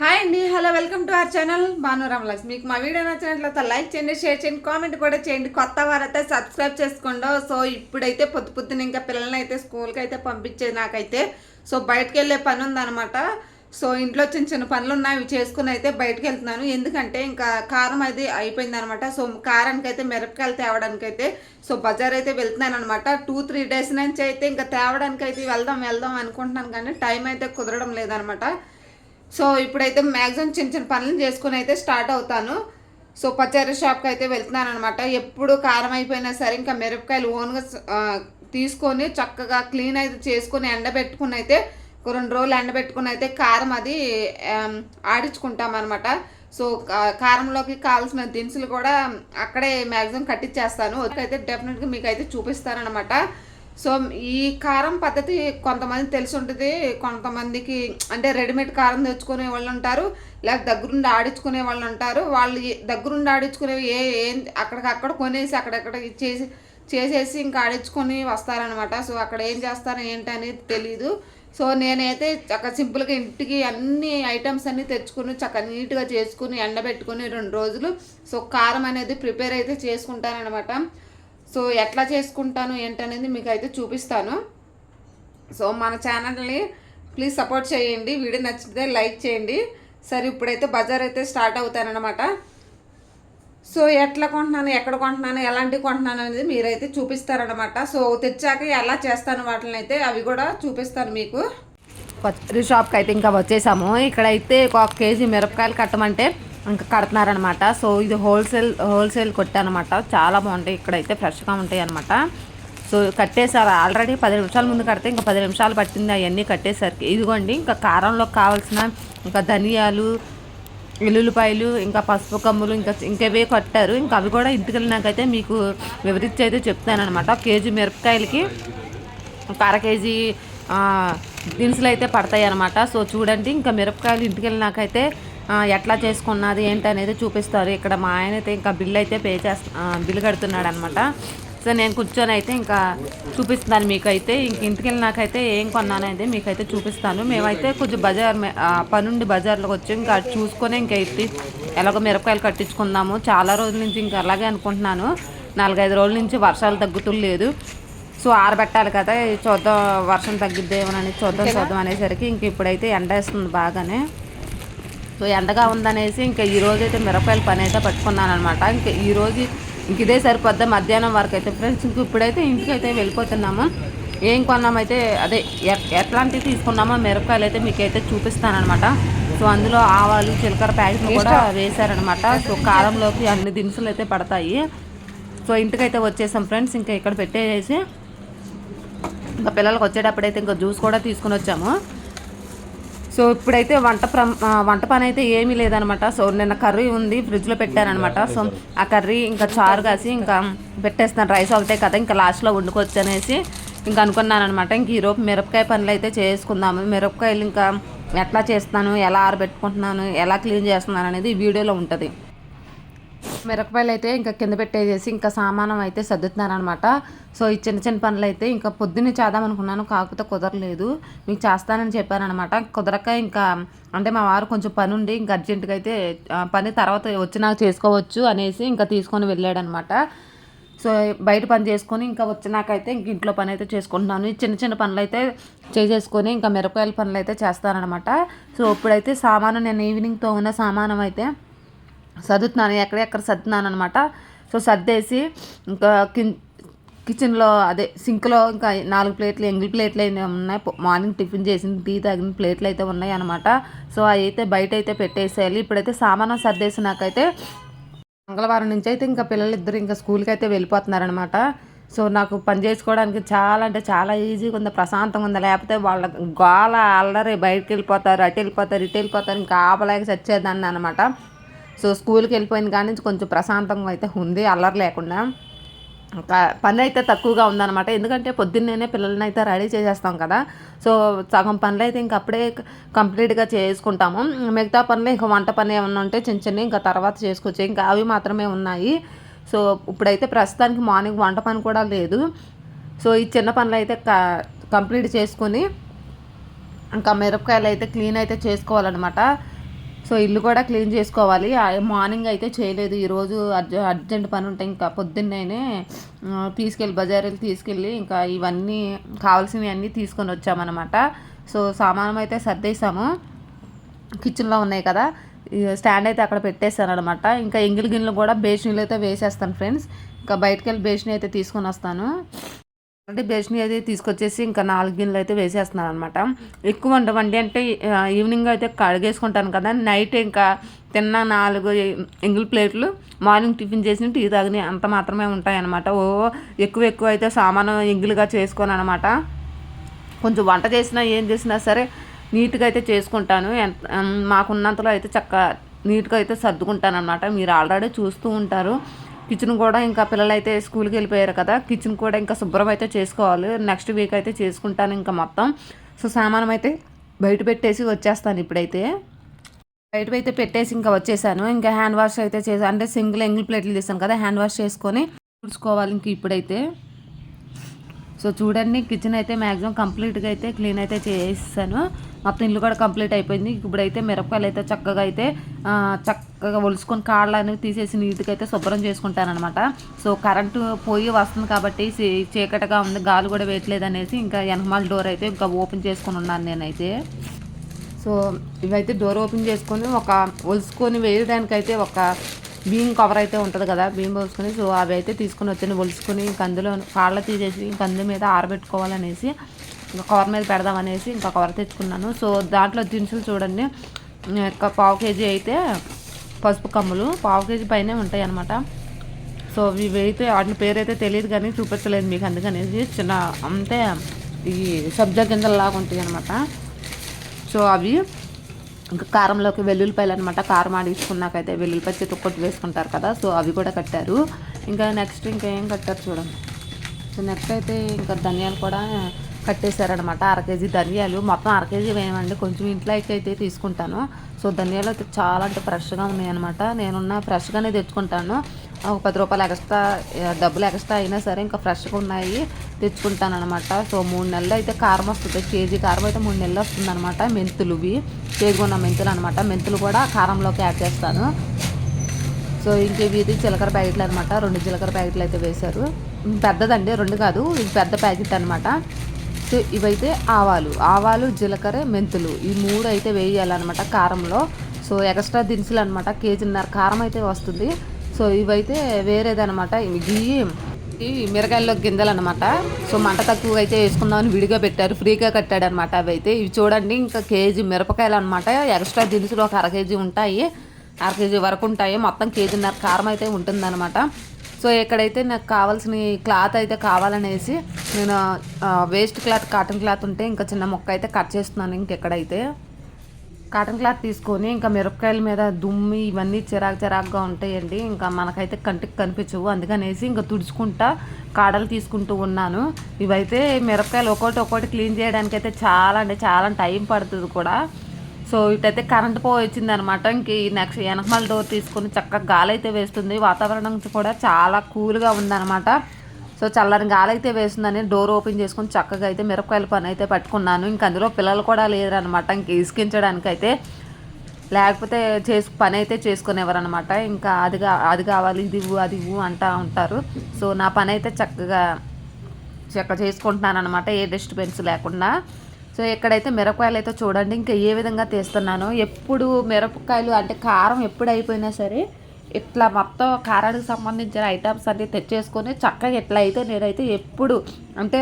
Hi అండి hello welcome to our channel Bhanuram logs మీకు మా వీడియో నచ్చినట్లయితే లైక్ చేయండి షేర్ చేయండి కామెంట్ కూడా చేయండి. కొత్త వారైతే సబ్స్క్రైబ్ చేసుకోండో. సో ఇప్పుడైతే పొద్దు పొద్దున ఇంకా పిల్లల్ని అయితే స్కూల్కి అయితే పంపించేది నాకైతే సో బయటకు వెళ్ళే పని ఉందన్నమాట సో ఇంట్లో చిన్న చిన్న పనులు ఉన్నాయి అవి చేసుకుని అయితే బయటకు వెళ్తున్నాను ఎందుకంటే ఇంకా కారం అది అయిపోయింది అనమాట సో కారానికి అయితే మిరపకాయలు తేవడానికి అయితే సో బజార్ అయితే వెళ్తున్నాను అనమాట టూ త్రీ డేస్ నుంచి అయితే ఇంకా తేవడానికి అయితే వెళ్దాం వెళ్దాం అనుకుంటున్నాను. కానీ టైం అయితే కుదరడం లేదనమాట సో ఇప్పుడైతే మ్యాక్సిమం చిన్న చిన్న పనులు చేసుకుని అయితే స్టార్ట్ అవుతాను. సో పచారీ షాప్కి అయితే వెళ్తున్నాను అనమాట ఎప్పుడు కారం అయిపోయినా సరే ఇంకా మిరపకాయలు ఓన్గా తీసుకొని చక్కగా క్లీన్ అయితే చేసుకొని ఎండబెట్టుకుని అయితే ఒక రెండు రోజులు ఎండబెట్టుకుని అయితే కారం అది ఆడించుకుంటాం అనమాట సో కారంలోకి కావాల్సిన దినుసులు కూడా అక్కడే మ్యాక్సిమం కట్టించేస్తాను అయితే డెఫినెట్గా మీకు అయితే చూపిస్తానమాట సో ఈ కారం పద్ధతి కొంతమంది తెలిసి ఉంటుంది కొంతమందికి అంటే రెడీమేడ్ కారం తెచ్చుకునే వాళ్ళు ఉంటారు లేక దగ్గరుండి ఆడించుకునే వాళ్ళు ఉంటారు. వాళ్ళు దగ్గరుండి ఆడించుకునేవి ఏ ఏం అక్కడికక్కడ కొనేసి అక్కడక్కడ చేసి చేసేసి ఇంకా ఆడించుకొని వస్తారనమాట సో అక్కడ ఏం చేస్తారో ఏంటి అనేది తెలీదు. సో నేనైతే చక్క సింపుల్గా ఇంటికి అన్ని ఐటమ్స్ అన్నీ తెచ్చుకుని చక్కగా నీట్గా చేసుకుని ఎండబెట్టుకుని రెండు రోజులు సో కారం అనేది ప్రిపేర్ అయితే చేసుకుంటానమాట సో ఎట్లా చేసుకుంటాను ఏంటనేది మీకు అయితే చూపిస్తాను. సో మన ఛానల్ని ప్లీజ్ సపోర్ట్ చేయండి. వీడియో నచ్చితే లైక్ చేయండి. సరే ఇప్పుడైతే బజార్ అయితే స్టార్ట్ అవుతానమాట సో ఎట్లా కొంటున్నాను ఎక్కడ కొంటున్నాను ఎలాంటివి కొంటున్నాను అనేది మీరైతే చూపిస్తారనమాట సో తెచ్చాక ఎలా చేస్తాను వాటిని అయితే అవి కూడా చూపిస్తాను మీకు. కొత్త షాప్కి అయితే ఇంకా వచ్చేసాము. ఇక్కడైతే ఒక కేజీ మిరపకాయలు కట్టమంటే ఇంకా కడుతున్నారనమాట సో ఇది హోల్సేల్ హోల్సేల్ కొట్టానమాట చాలా బాగుంటాయి. ఇక్కడైతే ఫ్రెష్గా ఉంటాయి అనమాట సో కట్టేసారు ఆల్రెడీ పది నిమిషాల ముందు కడితే ఇంకా పది నిమిషాలు పట్టింది అవన్నీ కట్టేసరికి. ఇదిగోండి ఇంకా కారంలో కావాల్సిన ఇంకా ధనియాలు ఎల్లుల్లిపాయలు ఇంకా పసుపు కమ్ములు ఇంకా ఇంకేవే కట్టారు. ఇంకా అవి కూడా ఇంటికి వెళ్ళినాకైతే మీకు వివరించి అయితే చెప్తానమాట కేజీ మిరపకాయలకి ఒక అర కేజీ దినుసులు అయితే పడతాయి అనమాట సో చూడండి ఇంకా మిరపకాయలు ఇంటికి వెళ్ళినాకైతే ఎట్లా చేసుకున్నది ఏంటి అనేది చూపిస్తారు. ఇక్కడ మా ఆయన అయితే ఇంకా బిల్ అయితే పే చేస్తా బిల్ కడుతున్నాడు అనమాట సో నేను కూర్చొని అయితే ఇంకా చూపిస్తున్నాను మీకైతే. ఇంక ఇంటికి వెళ్ళినాకైతే ఏం కొన్నానైతే మీకైతే చూపిస్తాను. మేమైతే కొంచెం బజార్ పనుండి బజార్లోకి వచ్చి ఇంకా చూసుకొని ఇంకా ఎత్తి ఎలాగో మిరపకాయలు కట్టించుకుందాము. చాలా రోజుల నుంచి ఇంకా అలాగే అనుకుంటున్నాను. నాలుగైదు రోజుల నుంచి వర్షాలు తగ్గుతులేదు సో ఆరబెట్టాలి కదా. చూద్దాం వర్షం తగ్గిద్దేమోనని చూద్దాం చూద్దాం అనేసరికి ఇంక ఇప్పుడైతే ఎండ వేస్తుంది బాగానే. సో ఎండగా ఉందనేసి ఇంకా ఈ రోజు అయితే మిరపకాయల పని అయితే పట్టుకున్నాను అనమాట ఇంకా ఈ రోజు ఇంక ఇదే సరిపోద్దా మధ్యాహ్నం వరకు అయితే ఫ్రెండ్స్. ఇంక ఇప్పుడైతే ఇంటికి అయితే వెళ్ళిపోతున్నాము. ఏం కొన్నామైతే అదే ఎ- ఎట్లాంటివి తీసుకున్నామో మిరపకాయలు అయితే మీకు అయితే చూపిస్తానమాట సో అందులో ఆవాలు జీలకర్ర ప్యాకెట్లు కూడా వేశారనమాట సో కారంలోకి అన్ని దినుసులు అయితే పడతాయి. సో ఇంటికైతే వచ్చేసాం ఫ్రెండ్స్. ఇంకా ఇక్కడ పెట్టేసి ఇంకా పిల్లలకు వచ్చేటప్పుడైతే ఇంకా జ్యూస్ కూడా తీసుకుని వచ్చాము. సో ఇప్పుడైతే వంట ప్ర వంట పని అయితే ఏమీ లేదనమాట. సో నిన్న కర్రీ ఉంది ఫ్రిడ్జ్లో పెట్టానమాట సో ఆ కర్రీ ఇంకా చారు కాసి ఇంకా పెట్టేస్తాను. రైస్ ఒకటే కదా ఇంకా లాస్ట్లో వండుకోవచ్చు అనేసి ఇంకా అనుకున్నాను అనమాట ఇంక ఈరోజు మిరపకాయ పనులు అయితే చేసుకుందాము. మిరపకాయలు ఇంకా ఎట్లా చేస్తాను ఎలా ఆరబెట్టుకుంటున్నాను ఎలా క్లీన్ చేస్తున్నాను అనేది ఈ వీడియోలో ఉంటుంది. మిరపకాయలు అయితే ఇంకా కింద పెట్టేసేసి ఇంకా సామానం అయితే సర్దుతున్నాను అనమాట సో ఈ చిన్న చిన్న పనులు అయితే ఇంకా పొద్దున్నే చేద్దాం అనుకున్నాను. కాకపోతే కుదరలేదు. మీకు చేస్తానని చెప్పాను అనమాట కుదరక ఇంకా అంటే మా వారు కొంచెం పని ఉండి ఇంకా అర్జెంటుగా అయితే పని తర్వాత వచ్చినాక చేసుకోవచ్చు అనేసి ఇంకా తీసుకొని వెళ్ళాడు అనమాట సో బయట పని చేసుకొని ఇంకా వచ్చినాకైతే ఇంక ఇంట్లో పని అయితే చేసుకుంటున్నాను. చిన్న చిన్న పనులు అయితే చేసేసుకొని ఇంకా మిరపకాయల పనులు అయితే చేస్తానమాట సో ఇప్పుడైతే సామాను నేను ఈవినింగ్తో ఉన్న సామానం అయితే సర్దుతున్నాను ఎక్కడెక్కడ సర్దుతున్నాను అనమాట సో సర్దేసి ఇంకా కిన్ కిచెన్లో అదే సింక్లో ఇంకా నాలుగు ప్లేట్లు ఎంగిల్ ప్లేట్లు అయితే ఉన్నాయి. మార్నింగ్ టిఫిన్ చేసిన టీ తాగిన ప్లేట్లు అయితే ఉన్నాయి అనమాట సో అవి అయితే బయట అయితే పెట్టేసేయాలి. ఇప్పుడైతే సామానం సర్దేసినాకైతే మంగళవారం నుంచి అయితే ఇంకా పిల్లలు ఇద్దరు ఇంకా స్కూల్కి అయితే వెళ్ళిపోతున్నారనమాట సో నాకు పని చేసుకోవడానికి చాలా అంటే చాలా ఈజీగా ఉంది ప్రశాంతంగా ఉంది. లేకపోతే వాళ్ళ గోళ అల్లరి బయటకు వెళ్ళిపోతారు అటు వెళ్ళిపోతారు ఇటు వెళ్ళిపోతారు ఇంకా ఆపలేక చచ్చేదాన్ని అనమాట సో స్కూల్కి వెళ్ళిపోయిన కానీ నుంచి కొంచెం ప్రశాంతంగా అయితే ఉంది అల్లరి లేకుండా. పని అయితే తక్కువగా ఉందన్నమాట. ఎందుకంటే పొద్దున్నేనే పిల్లల్ని అయితే రెడీ చేసేస్తాం కదా. సో సగం పనులు అయితే ఇంక అప్పుడే కంప్లీట్గా చేసుకుంటాము. మిగతా పనులు ఇంకా వంట పని ఏమన్నా ఉంటే చిన్న చిన్న ఇంకా తర్వాత చేసుకోవచ్చు ఇంకా అవి మాత్రమే ఉన్నాయి. సో ఇప్పుడైతే ప్రస్తుతానికి మార్నింగ్ వంట పని కూడా లేదు. సో ఈ చిన్న పనులు అయితే క- కంప్లీట్ చేసుకొని ఇంకా మిరపకాయలు అయితే క్లీన్ అయితే చేసుకోవాలన్నమాట. సో ఇల్లు కూడా క్లీన్ చేసుకోవాలి. మార్నింగ్ అయితే చేయలేదు. ఈరోజు అర్జ అర్జెంట్ పని ఉంటే ఇంకా పొద్దున్నేనే తీసుకెళ్ళి బజారుకి తీసుకెళ్ళి ఇంకా ఇవన్నీ కావాల్సినవి అన్నీ తీసుకొని వచ్చామన్నమాట. సో సామానం అయితే సర్దేశాము. కిచెన్లో ఉన్నాయి కదా. స్టాండ్ అయితే అక్కడ పెట్టేస్తాను అనమాట ఇంకా ఎంగిలి గిన్నెలు కూడా బేషన్లు అయితే వేసేస్తాను ఫ్రెండ్స్. ఇంకా బయటకు వెళ్ళి బేషన్ అయితే తీసుకొని వస్తాను. అంటే బెస్ట్ని అయితే తీసుకొచ్చేసి ఇంకా నాలుగు గిన్నెలు అయితే వేసేస్తున్నాను అనమాట ఎక్కువ వండవండి అంటే ఈవినింగ్ అయితే కడిగేసుకుంటాను కదా నైట్ ఇంకా తిన్న నాలుగు ఎంగిల్ ప్లేట్లు మార్నింగ్ టిఫిన్ చేసిన టీ తాగిన అంత మాత్రమే ఉంటాయన్నమాట. ఓ ఎక్కువ ఎక్కువ అయితే సామాను ఎంగిల్గా చేసుకోను అనమాట కొంచెం వంట చేసినా ఏం చేసినా సరే నీట్గా అయితే చేసుకుంటాను. ఎంత మాకున్నంతలో అయితే చక్క నీట్గా అయితే సర్దుకుంటాను అనమాట మీరు ఆల్రెడీ చూస్తూ ఉంటారు. కిచెన్ కూడా ఇంకా పిల్లలు అయితే స్కూల్కి వెళ్ళిపోయారు కదా కిచెన్ కూడా ఇంకా శుభ్రం అయితే చేసుకోవాలి. నెక్స్ట్ వీక్ అయితే చేసుకుంటాను ఇంకా మొత్తం. సో సామానం అయితే బయట పెట్టేసి వచ్చేస్తాను ఇప్పుడైతే. బయట అయితే పెట్టేసి ఇంకా వచ్చేసాను. ఇంకా హ్యాండ్ వాష్ అయితే చేసాను అంటే సింగిల్ ఎంగిల్ ప్లేట్లు తీసాను కదా హ్యాండ్ వాష్ చేసుకొని తుడుచుకోవాలి ఇంక ఇప్పుడైతే. సో చూడండి కిచెన్ అయితే మ్యాక్సిమం కంప్లీట్గా అయితే క్లీన్ అయితే చేసేసాను. మొత్తం ఇల్లు కూడా కంప్లీట్ అయిపోయింది. ఇప్పుడైతే మిరపకాయలు అయితే చక్కగా అయితే చక్కగా ఒలుసుకొని కాళ్ళు అనేవి తీసేసి నీట్గా అయితే శుభ్రం చేసుకుంటానమాట సో కరెంటు పోయి వస్తుంది కాబట్టి చీకటిగా ఉంది గాలి కూడా వేయట్లేదు అనేసి ఇంకా వెనకమాల డోర్ అయితే ఇంకా ఓపెన్ చేసుకుని ఉన్నాను నేనైతే. సో ఇవైతే డోర్ ఓపెన్ చేసుకొని ఒక ఒలుసుకొని వేయడానికైతే ఒక బీమ్ కవర్ అయితే ఉంటుంది కదా బీమ్ పోసుకొని సో అవి అయితే తీసుకొని వచ్చాను ఒలుసుకుని ఇంక అందులో కాళ్ళ తీసేసి ఇంక అందు మీద ఆరబెట్టుకోవాలనేసి ఇంకా కవర్ మీద పెడదామనేసి ఇంకా కవర్ తెచ్చుకున్నాను. సో దాంట్లో దినుసులు చూడండి. ఇంకా పావు కేజీ అయితే పసుపు కమ్ములు పావు కేజీ పైనే ఉంటాయి అన్నమాట సో ఇవి అయితే వాటి పేరు అయితే తెలియదు కానీ చూపించలేదు మీకు అందుకనేసి చిన్న అంతే ఈ సబ్జా గింజలలాగా ఉంటాయి అనమాట సో అవి ఇంకా కారంలోకి వెల్లుల్లిపాయలు అనమాట కారం ఆడించుకున్నాకైతే వెల్లుల్లిపాయ చేతి వేసుకుంటారు కదా సో అవి కూడా కట్టారు. ఇంకా నెక్స్ట్ ఇంకేం కట్టారు చూడండి. సో నెక్స్ట్ అయితే ఇంకా ధనియాలు కూడా కట్టేశారనమాట అర కేజీ ధనియాలు. మొత్తం అర కేజీ వేయమండి కొంచెం ఇంట్లో అయితే తీసుకుంటాను. సో ధనియాలు అయితే చాలా అంటే ఫ్రెష్గా ఉన్నాయి అనమాట నేనున్న ఫ్రెష్గానే తెచ్చుకుంటాను. ఒక పది రూపాయలు ఎక్స్ట్రా డబ్బులు ఎక్స్ట్రా అయినా సరే ఇంకా ఫ్రెష్గా ఉన్నాయి తెచ్చుకుంటాను అనమాట సో మూడు నెలలు అయితే కారం వస్తుంది. కేజీ కారం అయితే మూడు నెలలు వస్తుంది అనమాట మెంతులువి చేగున్న మెంతులు అనమాట మెంతులు కూడా కారంలోకి యాడ్ చేస్తాను. సో ఇంక ఇది జీలకర్ర ప్యాకెట్లు అనమాట రెండు జీలకర్ర ప్యాకెట్లు అయితే వేశారు. పెద్దదండి రెండు కాదు ఇది పెద్ద ప్యాకెట్ అనమాట సో ఇవైతే ఆవాలు ఆవాలు జీలకర్ర మెంతులు ఈ మూడు అయితే వేయాలన్నమాట కారంలో. సో ఎక్స్ట్రా దినుసులు అనమాట కేజీన్నర కారం అయితే వస్తుంది. సో ఇవైతే వేరేదనమాట ఇవి ఈ మిరకాయల్లో గింజలు అనమాట సో మంట తక్కువ అయితే వేసుకుందామని విడిగా పెట్టారు. ఫ్రీగా కట్టాడు అనమాట అవి అయితే ఇవి చూడండి ఇంకా కేజీ మిరపకాయలు అనమాట ఎక్స్ట్రా దినుసులు ఒక అర కేజీ ఉంటాయి. అర కేజీ వరకు ఉంటాయి. మొత్తం కేజీన్నర కారం అయితే ఉంటుందన్నమాట. సో ఇక్కడైతే నాకు కావాల్సిన క్లాత్ అయితే కావాలనేసి నేను వేస్ట్ క్లాత్ కాటన్ క్లాత్ ఉంటే ఇంకా చిన్న మొక్క అయితే కట్ చేస్తున్నాను ఇంకెక్కడైతే. కాటన్ క్లాత్ తీసుకొని ఇంకా మిరపకాయల మీద దుమ్మి ఇవన్నీ చిరాకు చిరాకుగా ఉంటాయండి. ఇంకా మనకైతే కంటికి కనిపించవు. అందుకనేసి ఇంకా తుడుచుకుంటా కాడలు తీసుకుంటూ ఉన్నాను. ఇవైతే మిరపకాయలు ఒక్కొక్కటి ఒక్కోటి క్లీన్ చేయడానికి అయితే చాలా అంటే చాలా టైం పడుతుంది కూడా. సో ఇటైతే కరెంట్ పోయి వచ్చింది అనమాట ఇంక నెక్స్ట్ వెనకమాల డోర్ తీసుకొని చక్కగా గాలి అయితే వేస్తుంది. వాతావరణం కూడా చాలా కూల్గా ఉందన్నమాట సో చల్లని గాలి అయితే వేస్తుందని డోర్ ఓపెన్ చేసుకొని చక్కగా అయితే మిరపకాయల పని అయితే పట్టుకున్నాను. ఇంక అందులో పిల్లలు కూడా లేరనమాట ఇంక ఇసుకించడానికైతే లేకపోతే చేసు పని అయితే చేసుకునేవారనమాట ఇంకా అదిగా అది కావాలి ఇది ఇవ్వు అది ఇవ్వు అంటా ఉంటారు. సో నా పని అయితే చక్కగా చక్క చేసుకుంటున్నాను అనమాట ఏ డిస్టర్బెన్స్ లేకుండా. సో ఇక్కడైతే మిరపకాయలు అయితే చూడండి ఇంకా ఏ విధంగా తీస్తున్నాను. ఎప్పుడు మిరపకాయలు అంటే కారం ఎప్పుడు అయిపోయినా సరే ఇట్లా మొత్తం కారానికి సంబంధించిన ఐటమ్స్ అన్ని తెచ్చేసుకొని చక్కగా ఎట్లా అయితే నేనైతే ఎప్పుడు అంటే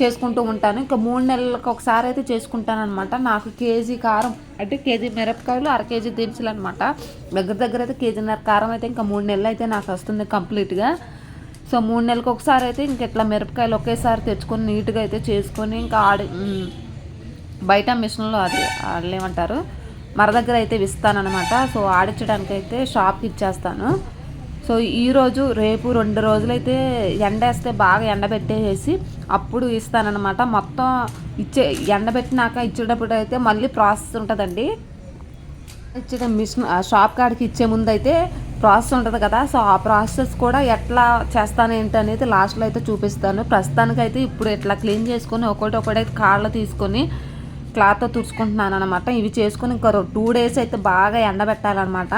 చేసుకుంటూ ఉంటాను. ఇంకా మూడు నెలలకు ఒకసారి అయితే చేసుకుంటాను అనమాట నాకు కేజీ కారం అంటే కేజీ మిరపకాయలు అర కేజీ దినుసులు అనమాట దగ్గర దగ్గర అయితే కేజీన్నర కారం అయితే ఇంకా మూడు నెలలు అయితే నాకు వస్తుంది కంప్లీట్గా సో మూడు నెలలకు ఒకసారి అయితే ఇంక ఇట్లా మిరపకాయలు ఒకేసారి తెచ్చుకొని నీట్గా అయితే చేసుకొని ఇంకా ఆడి బయట మిషన్లో అది ఆడలేమంటారు. మర దగ్గర అయితే ఇస్తానమాట సో ఆడించడానికి అయితే షాప్కి ఇచ్చేస్తాను. సో ఈరోజు రేపు రెండు రోజులైతే ఎండేస్తే బాగా ఎండబెట్టేసి అప్పుడు ఇస్తానమాట మొత్తం ఇచ్చే ఎండబెట్టినాక ఇచ్చేటప్పుడు అయితే మళ్ళీ ప్రాసెస్ ఉంటుందండి. ఇచ్చే మిషన్ షాప్ కాడికి ఇచ్చే ముందు అయితే ప్రాసెస్ ఉంటుంది కదా. సో ఆ ప్రాసెస్ కూడా ఎట్లా చేస్తాను ఏంటి అనేది లాస్ట్లో అయితే చూపిస్తాను. ప్రస్తుతానికైతే ఇప్పుడు ఇట్లా క్లీన్ చేసుకొని ఒకటి ఒకటి అయితే కాళ్ళు తీసుకొని క్లాత్తో తుడుచుకుంటున్నాను అనమాట ఇవి చేసుకుని ఇంకా టూ డేస్ అయితే బాగా ఎండబెట్టాలన్నమాట.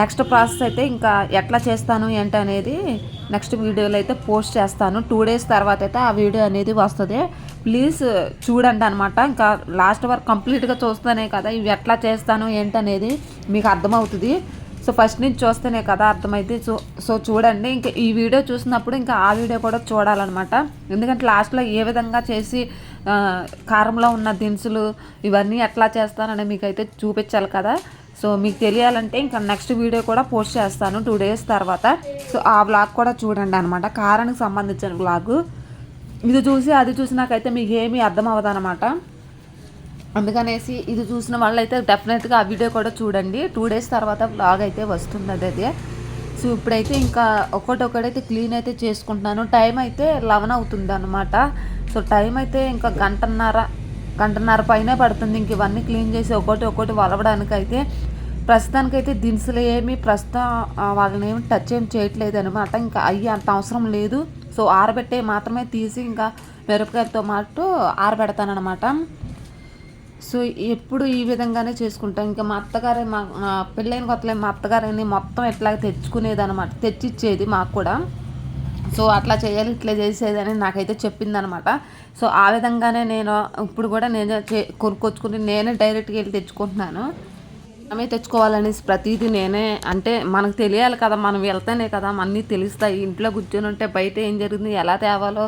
నెక్స్ట్ ప్రాసెస్ అయితే ఇంకా ఎట్లా చేస్తాను ఏంటి అనేది నెక్స్ట్ వీడియోలో అయితే పోస్ట్ చేస్తాను. టూ డేస్ తర్వాత అయితే ఆ వీడియో అనేది వస్తుంది. ప్లీజ్ చూడండి అనమాట ఇంకా లాస్ట్ వరకు కంప్లీట్గా చూస్తేనే కదా ఇవి ఎట్లా చేస్తాను ఏంటి అనేది మీకు అర్థమవుతుంది. సో ఫస్ట్ నుంచి చూస్తేనే కదా అర్థమైతే సో సో చూడండి. ఇంకా ఈ వీడియో చూసినప్పుడు ఇంకా ఆ వీడియో కూడా చూడాలన్నమాట. ఎందుకంటే లాస్ట్లో ఏ విధంగా చేసి కారంలో ఉన్న దినుసులు ఇవన్నీ ఎట్లా చేస్తానని మీకు అయితే చూపించాలి కదా. సో మీకు తెలియాలంటే ఇంకా నెక్స్ట్ వీడియో కూడా పోస్ట్ చేస్తాను టూ డేస్ తర్వాత. సో ఆ వ్లాగ్ కూడా చూడండి అనమాట కారానికి సంబంధించిన వ్లాగ్ ఇది చూసి అది చూసి నాకైతే మీకు ఏమీ అర్థం అవ్వదు అనమాట అందుకనేసి ఇది చూసిన వాళ్ళైతే డెఫినెట్గా ఆ వీడియో కూడా చూడండి. టూ డేస్ తర్వాత బ్లాగ్ అయితే వస్తుంది అది అదే. సో ఇప్పుడైతే ఇంకా ఒకటొకటైతే క్లీన్ అయితే చేసుకుంటున్నాను. టైం అయితే లెవెన్ అవుతుంది అనమాట సో టైం అయితే ఇంకా గంటన్నర గంటన్నర పైనే పడుతుంది. ఇంక ఇవన్నీ క్లీన్ చేసి ఒకటి ఒకటి వలవడానికి అయితే ప్రస్తుతానికైతే దినుసులు ఏమి ప్రస్తుతం వాళ్ళని ఏమి టచ్ ఏం చేయట్లేదు అనమాట ఇంకా అయ్యి అంత అవసరం లేదు. సో ఆరబెట్టే మాత్రమే తీసి ఇంకా మిరపకాయలతో పాటు ఆరబెడతానమాట సో ఎప్పుడు ఈ విధంగానే చేసుకుంటాం. ఇంకా మా అత్తగారే మా పెళ్ళైన కొత్తలే మా అత్తగారని మొత్తం ఎట్లా తెచ్చుకునేది అనమాట తెచ్చిచ్చేది మాకు కూడా. సో అట్లా చేయాలి ఇట్లా చేసేదని నాకైతే చెప్పిందనమాట. సో ఆ విధంగానే నేను ఇప్పుడు కూడా నేను చే కొనుక్కొచ్చుకుని నేనే డైరెక్ట్గా వెళ్ళి తెచ్చుకుంటున్నాను. మనమే తెచ్చుకోవాలనేసి ప్రతిదీ నేనే అంటే మనకు తెలియాలి కదా మనం వెళ్తేనే కదా అన్నీ తెలుస్తాయి. ఇంట్లో కూర్చొని ఉంటే బయట ఏం జరిగింది ఎలా తేవాలో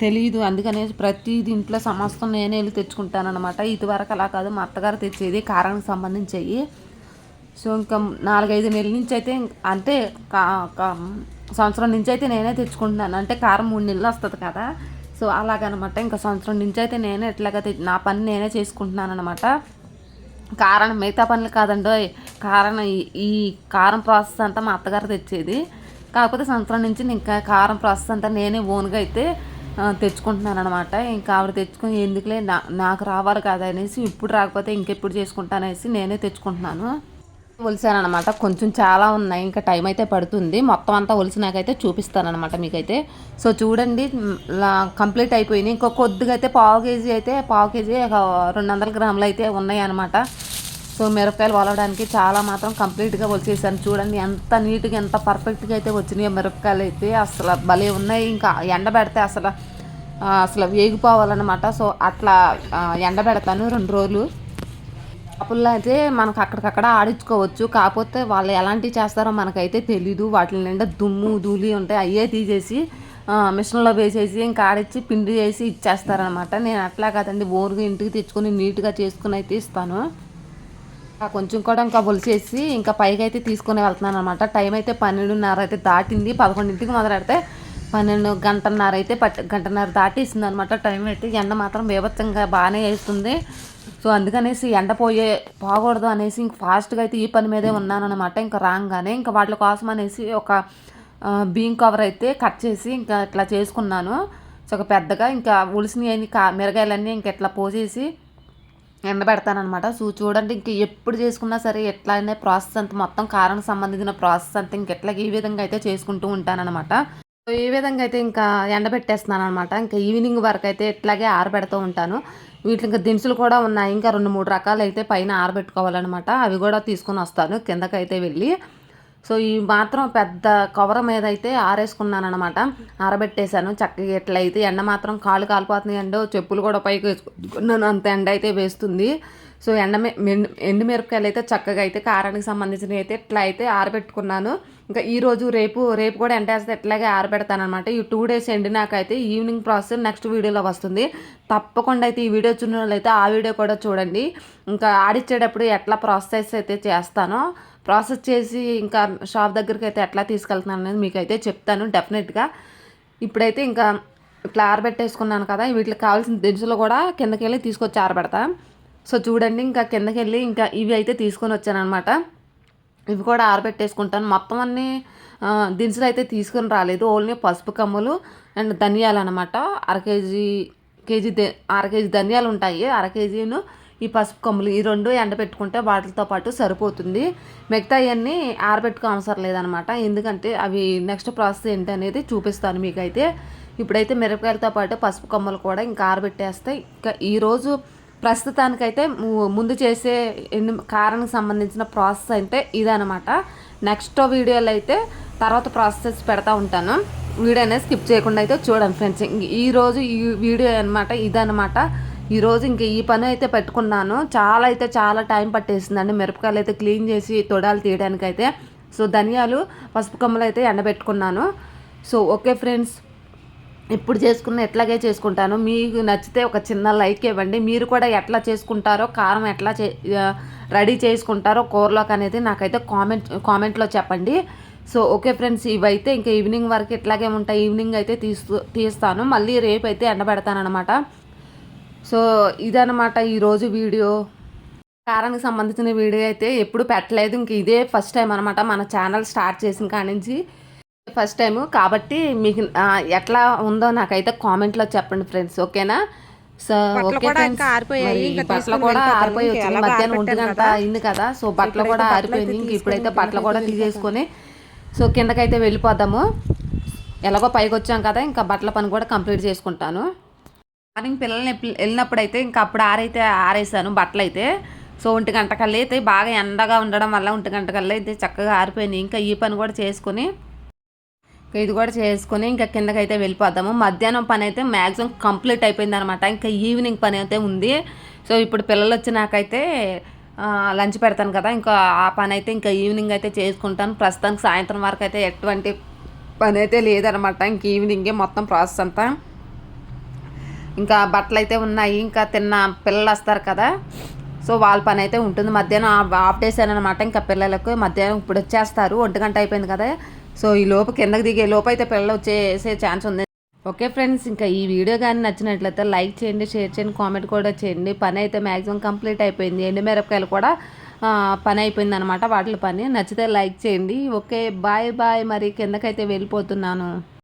తెలియదు అందుకనే ప్రతిదీ ఇంట్లో సమస్తం నేనే వెళ్ళి తెచ్చుకుంటాను అనమాట ఇదివరకు అలా కాదు. మా అత్తగారు తెచ్చేది కారానికి సంబంధించేవి సో ఇంకా నాలుగైదు నెలల నుంచి అయితే అంటే కా- సంవత్సరం నుంచి అయితే నేనే తెచ్చుకుంటున్నాను. అంటే కారం మూడు నెలలు వస్తుంది కదా. సో అలాగనమాట. ఇంకా సంవత్సరం నుంచి అయితే నేనే ఎట్లాగా తె- నా పని నేనే చేసుకుంటున్నాను అనమాట కారణం మిగతా పనులు కాదండి కారణం ఈ- కారం ప్రాసెస్ అంతా మా అత్తగారు తెచ్చేది. కాకపోతే సంవత్సరం నుంచి ఇంకా కారం ప్రాసెస్ అంతా నేనే ఓన్గా అయితే తెచ్చుకుంటున్నానమాట తెచ్చుకుంటున్నాను అనమాట ఇంకా ఆవిడ తెచ్చుకొని ఎందుకులే నా నాకు రావాలి కదా అనేసి ఇప్పుడు రాకపోతే ఇంకెప్పుడు చేసుకుంటానేసి నేనే తెచ్చుకుంటున్నాను. ఒలిసానమాట అనమాట కొంచెం చాలా ఉన్నాయి. ఇంకా టైం అయితే పడుతుంది. మొత్తం అంతా ఒలిసినాకైతే చూపిస్తానమాట మీకైతే. సో చూడండి కంప్లీట్ అయిపోయినాయి. ఇంకో కొద్దిగా అయితే పావు కేజీ అయితే పావు కేజీ ఒక రెండు వందల గ్రాములు అయితే ఉన్నాయి అనమాట సో మిరపకాయలు వలవడానికి చాలా మాత్రం కంప్లీట్గా వచ్చేసాను చూడండి ఎంత నీట్గా ఎంత పర్ఫెక్ట్గా అయితే వచ్చినాయో మిరపకాయలు అయితే. అసలు భలే ఉన్నాయి. ఇంకా ఎండబెడితే అసలు అసలు వేగిపోవాలన్నమాట. సో అట్లా ఎండ ఎండబెడతాను రెండు రోజులు. అప్పుల్లో అయితే మనకు అక్కడికక్కడ ఆడించుకోవచ్చు. కాకపోతే వాళ్ళు ఎలాంటివి చేస్తారో మనకైతే తెలీదు. వాటి నిండా దుమ్ము ధూళి ఉంటాయి. అయ్యే తీసేసి మిషన్లో వేసేసి ఇంకా ఆడిచ్చి పిండి చేసి ఇచ్చేస్తారనమాట నేను అట్లా కాదండి. ఓరుగా ఇంటికి తెచ్చుకొని నీట్గా చేసుకుని అయితే ఇస్తాను. కొంచెం కూడా ఇంకా ఒలిచేసి ఇంకా పైకి అయితే తీసుకుని వెళ్తున్నాను అనమాట టైం అయితే పన్నెండున్నర అయితే దాటింది. పదకొండింటికి మొదలెడితే పన్నెండు గంటన్నర అయితే పట్ గంటన్నర దాటేసింది అనమాట టైం అయితే ఎండ మాత్రం బీభత్సంగా బాగానే వేస్తుంది. సో అందుకనేసి ఎండ పోయే పోకూడదు అనేసి ఇంక ఫాస్ట్గా అయితే ఈ పని మీదే ఉన్నానమాట ఇంకా రాగానే ఇంకా వాటి కోసం అనేసి ఒక బీమ్ బీన్ కవర్ అయితే కట్ చేసి ఇంకా ఇట్లా చేసుకున్నాను. సో ఒక పెద్దగా ఇంకా ఉలిసినవి కా మిరగాయలన్నీ ఇంకా ఇట్లా పోసేసి ఎండబెడతానమాట సో చూడండి ఇంక ఎప్పుడు చేసుకున్నా సరే ఎట్లా అయినా ప్రాసెస్ అంతా మొత్తం కారం సంబంధించిన ప్రాసెస్ అంతా ఇంకెట్లా ఈ విధంగా అయితే చేసుకుంటూ ఉంటానన్నమాట. సో ఈ విధంగా అయితే ఇంకా ఎండబెట్టేస్తున్నాను అనమాట ఇంకా ఈవినింగ్ వరకు అయితే ఇట్లాగే ఆరబెడుతూ ఉంటాను. వీటికి ఇంకా దినుసులు కూడా ఉన్నాయి. ఇంకా రెండు మూడు రకాలు అయితే పైన ఆరబెట్టుకోవాలన్నమాట. అవి కూడా తీసుకొని వస్తాను కిందకైతే వెళ్ళి. సో ఈ మాత్రం పెద్ద కవర్ మీద అయితే ఆరేసుకున్నాను అనమాట ఆరబెట్టేశాను. చక్కగా ఎట్లయితే ఎండ మాత్రం కాలు కాలిపోతున్నాయి ఎండ చెప్పులు కూడా పైకి వేసుకున్నాను. అంత ఎండ అయితే వేస్తుంది. సో ఎండ ఎండు మిరపకాయలు అయితే చక్కగా అయితే కారానికి సంబంధించినవి అయితే ఇట్లా అయితే ఆరబెట్టుకున్నాను. ఇంకా ఈరోజు రేపు రేపు కూడా ఎండేస్తే ఇట్లాగే ఆరబెడతాను ఈ టూ డేస్ ఎండినాకైతే ఈవినింగ్ ప్రాసెస్ నెక్స్ట్ వీడియోలో వస్తుంది. తప్పకుండా అయితే ఈ వీడియో చూసిన వాళ్ళైతే ఆ వీడియో కూడా చూడండి. ఇంకా ఆడిచ్చేటప్పుడు ఎట్లా ప్రాసెస్ అయితే చేస్తానో ప్రాసెస్ చేసి ఇంకా షాప్ దగ్గరికి అయితే ఎట్లా తీసుకెళ్తున్నాను అనేది మీకు అయితే చెప్తాను డెఫినెట్గా. ఇప్పుడైతే ఇంకా ఇట్లా ఆరబెట్టేసుకున్నాను కదా వీటికి కావాల్సిన దినుసులు కూడా కిందకి వెళ్ళి తీసుకొచ్చి ఆరబెడతా. సో చూడండి ఇంకా కిందకి వెళ్ళి ఇంకా ఇవి అయితే తీసుకొని వచ్చాను అనమాట ఇవి కూడా ఆరబెట్టేసుకుంటాను. మొత్తం అన్ని దినుసులు అయితే తీసుకొని రాలేదు. ఓన్లీ పసుపు కమ్ములు అండ్ ధనియాలు అనమాట అర కేజీ కేజీ అర కేజీ ధనియాలు ఉంటాయి. అర కేజీను ఈ పసుపు కొమ్ములు ఈ రెండు ఎండబెట్టుకుంటే వాటితో పాటు సరిపోతుంది. మిగతా అవన్నీ ఆరబెట్టుకో అవసరం లేదనమాట ఎందుకంటే అవి నెక్స్ట్ ప్రాసెస్ ఏంటి అనేది చూపిస్తాను మీకైతే. ఇప్పుడైతే మిరపకాయలతో పాటు పసుపు కొమ్మలు కూడా ఇంకా ఆరబెట్టేస్తే ఇంకా ఈరోజు ప్రస్తుతానికైతే ము- ముందు చేసే ఎన్ని కారానికి సంబంధించిన ప్రాసెస్ అయితే ఇదనమాట నెక్స్ట్ వీడియోలో అయితే తర్వాత ప్రాసెస్ పెడతా ఉంటాను. వీడియో అనేది స్కిప్ చేయకుండా అయితే చూడండి ఫ్రెండ్స్. ఈ రోజు ఈ వీడియో అనమాట ఇదనమాట ఈరోజు ఇంక ఈ పని అయితే పెట్టుకున్నాను. చాలా అయితే చాలా టైం పట్టేసిందండి. మిరపకాయలు అయితే క్లీన్ చేసి తొడాలు తీయడానికి అయితే సో ధనియాలు పసుపు కమ్మలు అయితే ఎండబెట్టుకున్నాను. So okay friends. ఇప్పుడు చేసుకున్న ఎట్లాగే చేసుకుంటాను. మీకు నచ్చితే ఒక చిన్న లైక్ ఇవ్వండి. మీరు కూడా ఎట్లా చేసుకుంటారో కారం ఎట్లా చే రెడీ చేసుకుంటారో కూరలోకి అనేది నాకైతే కామెంట్ కామెంట్లో చెప్పండి. So okay friends. ఇవైతే ఇంకా ఈవినింగ్ వరకు ఇట్లాగే ఉంటాయి. ఈవినింగ్ అయితే తీస్తూ తీస్తాను. మళ్ళీ రేపు అయితే ఎండబెడతానమాట సో ఇదనమాట ఈరోజు వీడియో. కారానికి సంబంధించిన వీడియో అయితే ఎప్పుడు పెట్టలేదు. ఇంక ఇదే ఫస్ట్ టైం అనమాట మన ఛానల్ స్టార్ట్ చేసిన కాడి నుంచి ఫస్ట్ టైం కాబట్టి మీకు ఎట్లా ఉందో నాకైతే కామెంట్లో చెప్పండి ఫ్రెండ్స్ ఓకేనా? సో ఓకే బట్టలు కూడా. ఆరిపోయి వచ్చింది. మధ్యాహ్నం ఒంటి గంట కదా. అయింది కదా. సో బట్టలు కూడా ఆరిపోయింది. ఇంక ఇప్పుడైతే బట్టలు కూడా తీసేసుకొని. సో కిందకైతే వెళ్ళిపోదాము. ఎలాగో పైకి వచ్చాం కదా. ఇంకా బట్టల పని కూడా కంప్లీట్ చేసుకుంటాను. మార్నింగ్ పిల్లల్ని వెళ్ళినప్పుడు అయితే ఇంకా అప్పుడు ఆరైతే ఆరేసాను బట్టలు అయితే సో ఒంటి గంట కల్లా అయితే బాగా ఎండగా ఉండడం వల్ల ఒంటి గంట కల్లా అయితే చక్కగా ఆరిపోయినాయి. ఇంకా ఈ పని కూడా చేసుకొని ఇంకా ఇది కూడా చేసుకొని ఇంకా కిందకైతే వెళ్ళిపోదాము. మధ్యాహ్నం పని అయితే మ్యాక్సిమం కంప్లీట్ అయిపోయింది అనమాట ఇంకా ఈవినింగ్ పని అయితే ఉంది. సో ఇప్పుడు పిల్లలు వచ్చినాకైతే లంచ్ పెడతాను కదా. ఇంకా ఆ పని అయితే ఇంకా ఈవినింగ్ అయితే చేసుకుంటాను. ప్రస్తుతానికి సాయంత్రం వరకు అయితే ఎటువంటి పని అయితే లేదనమాట. ఇంక ఈవినింగే మొత్తం ప్రాసెస్ అంతా. ఇంకా బట్టలు అయితే ఉన్నాయి ఇంకా తిన్న పిల్లలు వస్తారు కదా. సో వాళ్ళ పని అయితే ఉంటుంది. మధ్యాహ్నం ఆ- ఆఫ్ డేసాను అనమాట ఇంకా పిల్లలకు మధ్యాహ్నం ఇప్పుడు వచ్చేస్తారు. ఒంటి గంట అయిపోయింది కదా. సో ఈ లోపు కిందకి దిగే లోపు అయితే పిల్లలు వచ్చేసే ఛాన్స్ ఉంది. ఓకే ఫ్రెండ్స్ ఇంకా ఈ వీడియో కానీ నచ్చినట్లయితే లైక్ చేయండి షేర్ చేయండి కామెంట్ కూడా చేయండి. పని అయితే మ్యాక్సిమం కంప్లీట్ అయిపోయింది. ఎండుమిరపకాయలు కూడా పని అయిపోయింది అనమాట వాటి పని నచ్చితే లైక్ చేయండి. Okay bye bye. మరి కిందకైతే వెళ్ళిపోతున్నాను.